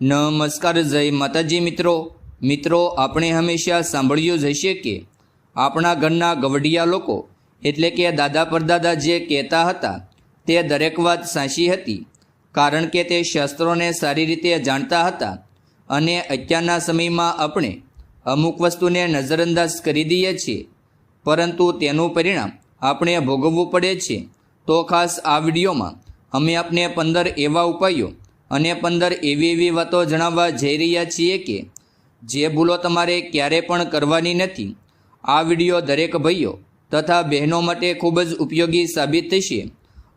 નમસ્કાર જય માતાજી મિત્રો. મિત્રો, આપણે હંમેશા સાંભળ્યું જ હશે કે આપણા ઘરના ગવડિયા લોકો, એટલે કે દાદા પરદાદા જે કહેતા હતા, તે દરેક વાત સાચી હતી, કારણ કે તે શાસ્ત્રોને સારી રીતે જાણતા હતા અને અત્યારના સમયમાં આપણે અમુક વસ્તુને નજરઅંદાજ કરી દઈએ છીએ. પરંતુ તેનું પરિણામ આપણે ભોગવવું પડે છે. તો ખાસ આ વિડીયોમાં અમે આપને પંદર એવા ઉપાયો અને પંદર એવી એવી વાતો જણાવવા જઈ રહ્યા છીએ કે, જે ભૂલો તમારે ક્યારે પણ કરવાની નથી. આ વીડિયો દરેક ભાઈઓ તથા બહેનો માટે ખૂબ જ ઉપયોગી સાબિત થશે.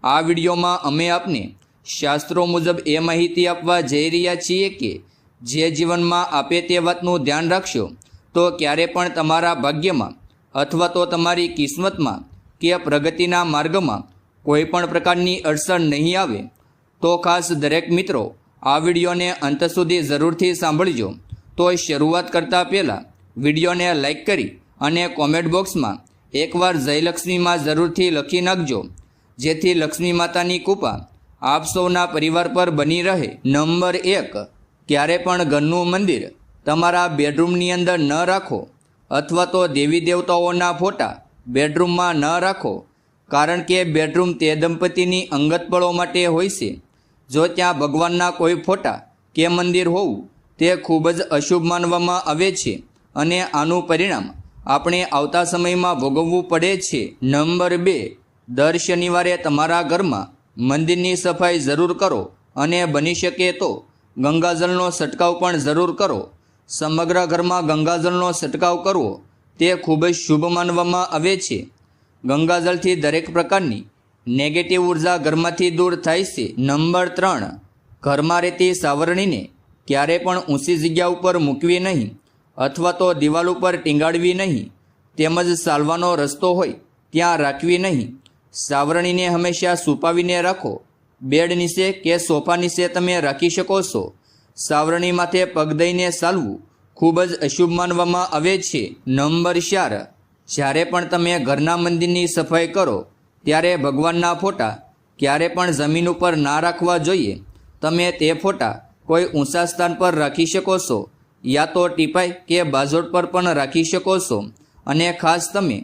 આ વિડીયોમાં અમે આપને શાસ્ત્રો મુજબ એ માહિતી આપવા જઈ રહ્યા છીએ કે, જે જીવનમાં આપે તે વાતનું ધ્યાન રાખશો, તો ક્યારે પણ તમારા ભાગ્યમાં અથવા તો તમારી કિસ્મતમાં કે પ્રગતિના માર્ગમાં કોઈ પણ પ્રકારની અડચણ નહીં આવે. તો ખાસ દરેક મિત્રો આ વિડીયોને અંત સુધી જરૂરથી સાંભળજો. તો શરૂઆત કરતાં પહેલાં વિડીયોને લાઈક કરી અને કોમેન્ટ બોક્સમાં એકવાર જયલક્ષ્મીમાં જરૂરથી લખી નાખજો. જેથી લક્ષ્મી માતાની કૃપા આપ સૌના પરિવાર પર બની રહે. નંબર એક, ક્યારે પણ ઘરનું મંદિર તમારા બેડરૂમની અંદર ન રાખો અથવા તો દેવી દેવતાઓના ફોટા બેડરૂમમાં ન રાખો. કારણ કે બેડરૂમ તે દંપતીની અંગત પળો માટે હોય છે. જો ત્યાં ભગવાનના કોઈ ફોટા કે મંદિર હોવું, તે ખૂબ જ અશુભ માનવામાં આવે છે અને આનું પરિણામ આપણે આવતા સમયમાં ભોગવવું પડે છે. નંબર બે, દર શનિવારે તમારા ઘરમાં મંદિરની સફાઈ જરૂર કરો અને બની શકે તો ગંગાજળનો છંટકાવ પણ જરૂર કરો. સમગ્ર ઘરમાં ગંગાજળનો છંટકાવ કરવો, તે ખૂબ જ શુભ માનવામાં આવે છે. ગંગાજળથી દરેક પ્રકારની નેગેટિવ ઊર્જા ઘરમાંથી દૂર થાય છે. નંબર ત્રણ, ઘરમાં રહેતી સાવરણીને ક્યારે પણ ઊંચી જગ્યા ઉપર મૂકવી નહીં અથવા તો દિવાલ ઉપર ટીંગાડવી નહીં. તેમજ સાલવાનો રસ્તો હોય ત્યાં રાખવી નહીં. સાવરણીને હંમેશા સુપાવીને રાખો. બેડ નીચે કે સોફા નીચે તમે રાખી શકો છો. સાવરણી માથે પગ દઈને ચાલવું ખૂબ જ અશુભ માનવામાં આવે છે. નંબર ચાર, જ્યારે પણ તમે ઘરના મંદિરની સફાઈ કરો ત્યારે ભગવાનના ફોટા ક્યારે પણ જમીન ઉપર ના રાખવા જોઈએ. તમે તે ફોટા કોઈ ઊંચા સ્થાન પર રાખી શકો છો યા તો ટીપાઈ કે બાજોટ પર પણ રાખી શકો છો. અને ખાસ તમે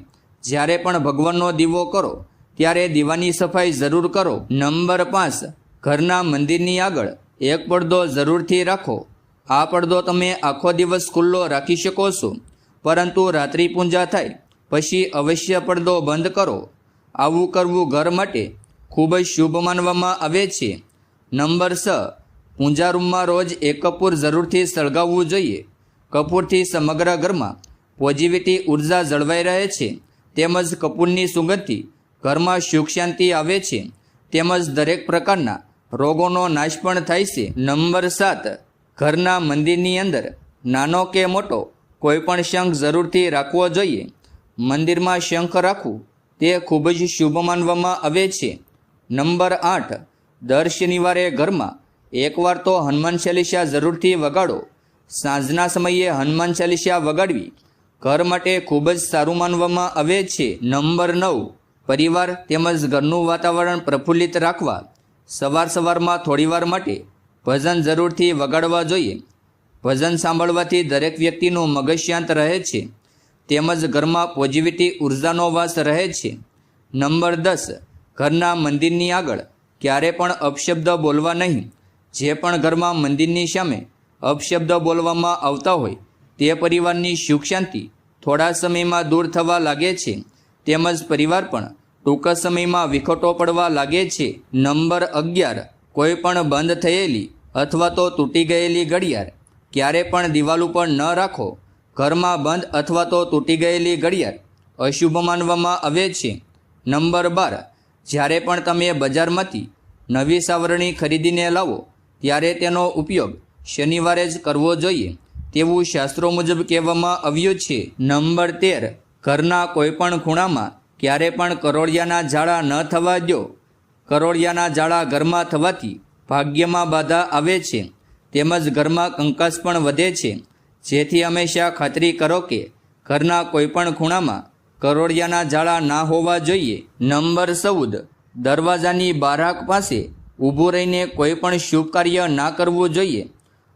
જ્યારે પણ ભગવાનનો દીવો કરો, ત્યારે દીવાની સફાઈ જરૂર કરો. નંબર પાંચ, ઘરના મંદિરની આગળ એક પડદો જરૂરથી રાખો. આ પડદો તમે આખો દિવસ ખુલ્લો રાખી શકો છો. પરંતુ રાત્રિ પૂજા થાય, પછી અવશ્ય પડદો બંધ કરો. આવું કરવું ઘર માટે ખૂબ જ શુભ માનવામાં આવે છે. નંબર છ, પૂજા રૂમમાં રોજ એક કપૂર જરૂરથી સળગાવવું જોઈએ. કપૂરથી સમગ્ર ઘરમાં પોઝિટિવિટી ઊર્જા જળવાઈ રહે છે. તેમજ કપૂરની સુગંધથી ઘરમાં સુખ શાંતિ આવે છે. તેમજ દરેક પ્રકારના રોગોનો નાશ પણ થાય છે. નંબર સાત, ઘરના મંદિરની અંદર નાનો કે મોટો કોઈપણ શંખ જરૂરથી રાખવો જોઈએ. મંદિરમાં શંખ રાખવું તે ખૂબ જ શુભ માનવામાં આવે છે. નંબર આઠ, દર શનિવારે ઘરમાં એકવાર તો હનુમાન ચાલીસા જરૂરથી વગાડો. સાંજના સમયે હનુમાન ચાલીસા વગાડવી ઘર માટે ખૂબ જ સારું માનવામાં આવે છે. નંબર નવ, પરિવાર તેમજ ઘરનું વાતાવરણ પ્રફુલ્લિત રાખવા સવાર સવારમાં થોડીવાર માટે ભજન જરૂરથી વગાડવા જોઈએ. ભજન સાંભળવાથી દરેક વ્યક્તિનું મગજ શાંત રહે છે. તેમજ ઘરમાં પોઝિટિવિટી ઉર્જાનો વાસ રહે છે. નંબર દસ, ઘરના મંદિરની આગળ ક્યારે પણ અપશબ્દ બોલવા નહીં. જે પણ ઘરમાં મંદિરની સામે અપશબ્દ બોલવામાં આવતા હોય, તે પરિવારની સુખ શાંતિ થોડા સમયમાં દૂર થવા લાગે છે. તેમજ પરિવાર પણ ટૂંકા સમયમાં વિખોટો પડવા લાગે છે. નંબર અગિયાર, કોઈ પણ બંધ થયેલી અથવા તો તૂટી ગયેલી ઘડિયાળ ક્યારે પણ દિવાલ ઉપર ન રાખો. ઘરમાં બંધ અથવા તો તૂટી ગયેલી ઘડિયાળ અશુભ માનવામાં આવે છે. નંબર બાર, જ્યારે પણ તમે બજારમાંથી નવી સાવરણી ખરીદીને લાવો, ત્યારે તેનો ઉપયોગ શનિવારે જ કરવો જોઈએ તેવું શાસ્ત્રો મુજબ કહેવામાં આવ્યું છે. નંબર તેર, ઘરના કોઈપણ ખૂણામાં ક્યારે પણ કરોળિયાના ઝાડા ન થવા દો. કરોળિયાના ઝાડા ઘરમાં થવાથી ભાગ્યમાં બાધા આવે છે. તેમજ ઘરમાં કંકાસ પણ વધે છે. જેથી હંમેશા ખાતરી કરો કે ઘરના કોઈપણ ખૂણામાં કરોળિયાના ઝાડા ના હોવા જોઈએ. નંબર ચૌદ. દરવાજાની બારાક પાસે ઊભું રહીને કોઈ પણ શુભ કાર્ય ના કરવું જોઈએ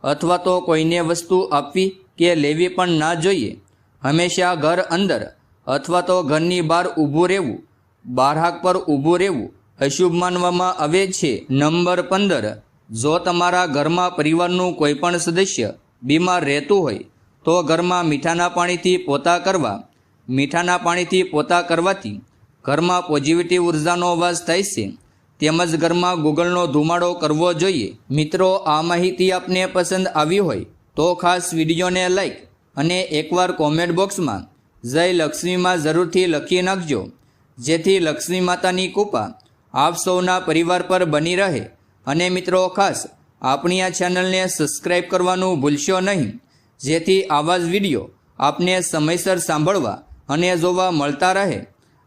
અથવા તો કોઈને વસ્તુ આપવી કે લેવી પણ ના જોઈએ. હંમેશા ઘર અંદર અથવા તો ઘરની બહાર ઊભું રહેવું બારહાક પર ઊભું રહેવું અશુભ માનવામાં આવે છે. નંબર પંદર. જો તમારા ઘરમાં પરિવારનું કોઈ પણ સદસ્ય બીમાર રહેતું હોય, તો ઘરમાં મીઠાના પાણીથી પોતા કરવા, મીઠાના પાણીથી પોતા કરવાથી ઘરમાં પોઝિટિવ ઉર્જાનો વાસ થાય છે. તેમજ ઘરમાં ગૂગલનો ધુમાડો કરવો જોઈએ. મિત્રો, આ માહિતી આપને પસંદ આવી હોય, તો ખાસ વિડીયોને લાઈક અને એકવાર કોમેન્ટ બોક્સમાં જય લક્ષ્મીમાં જરૂરથી લખી નાખજો. જેથી લક્ષ્મી માતાની કૃપા આપ સૌના પરિવાર પર બની રહે. અને મિત્રો, ખાસ આપણી આ ચેનલને સબસ્ક્રાઈબ કરવાનું ભૂલશો નહીં. જેથી આવા જ વીડિયો આપને સમયસર સાંભળવા અને જોવા મળતા રહે.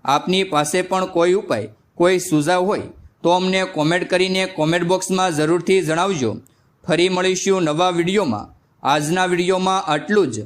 આપની પાસે પણ કોઈ ઉપાય, કોઈ સુઝાવ હોય, તો અમને કોમેન્ટ કરીને કોમેન્ટ બોક્સમાં જરૂરથી જણાવજો. ફરી મળીશું નવા વિડીયોમાં આજના વિડીયોમાં આટલું જ.